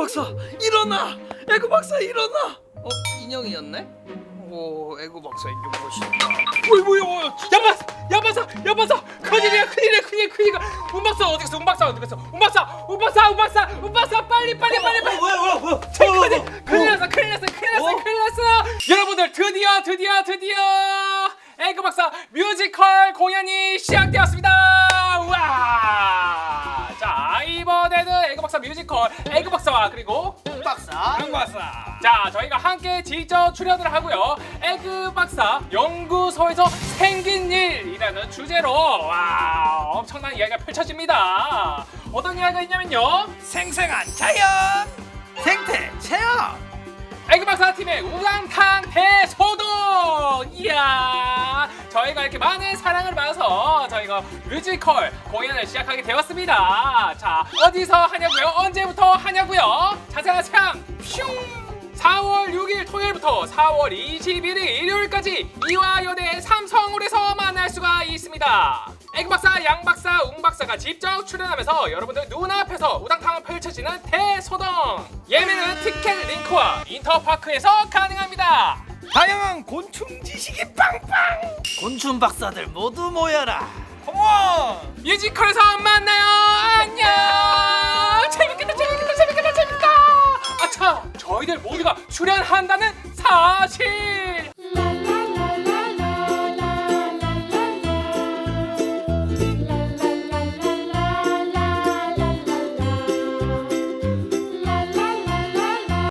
박사 일어나 에그 박사 일어나 어 인형이었네 오 에그 박사 인형 멋있다 어이 뭐야 야바사 야바사 야바사 큰일이야 큰일이야 큰일 큰일 운박사 어디 갔어 운 박사 어디 갔어 운 박사 운 박사 운 박사 운 박사 빨리 빨리 빨리 빨리 뭐야 큰일 큰일 났어 큰일 났어 큰일 났어 큰일 났어 여러분들 드디어 드디어 드디어 에그 박사 뮤지컬 공연이 시작되었습니다 뮤지컬 에그 박사와 그리고 박사 양 박사. 자, 저희가 함께 직접 출연을 하고요. 에그 박사 연구소에서 생긴 일이라는 주제로 와 엄청난 이야기가 펼쳐집니다. 어떤 이야기가 있냐면요. 생생한 자연 생태 체험 에그 박사 팀의 우당탕 대소동. 저희가 이렇게 많은 사랑을 받아서 저희가 뮤지컬 공연을 시작하게 되었습니다. 자, 어디서 하냐고요? 언제부터 하냐고요? 자세한 사항 슝. 4월 6일 토요일부터 4월 21일 일요일까지 이화여대 삼성홀에서 만날 수가 있습니다. 에그 박사, 양 박사, 웅 박사가 직접 출연하면서 여러분들 눈앞에서 우당탕 펼쳐지는 대소동. 예매는 티켓 링크와 인터파크에서 가능합니다. 다양한 곤충 곤충 박사들 모두 모여라 컴온 뮤지컬에서 만나요. 안녕. 재밌겠다, 재밌겠다, 재밌겠다, 재밌다. 아차, 저희들 모두가 출연한다는 사실.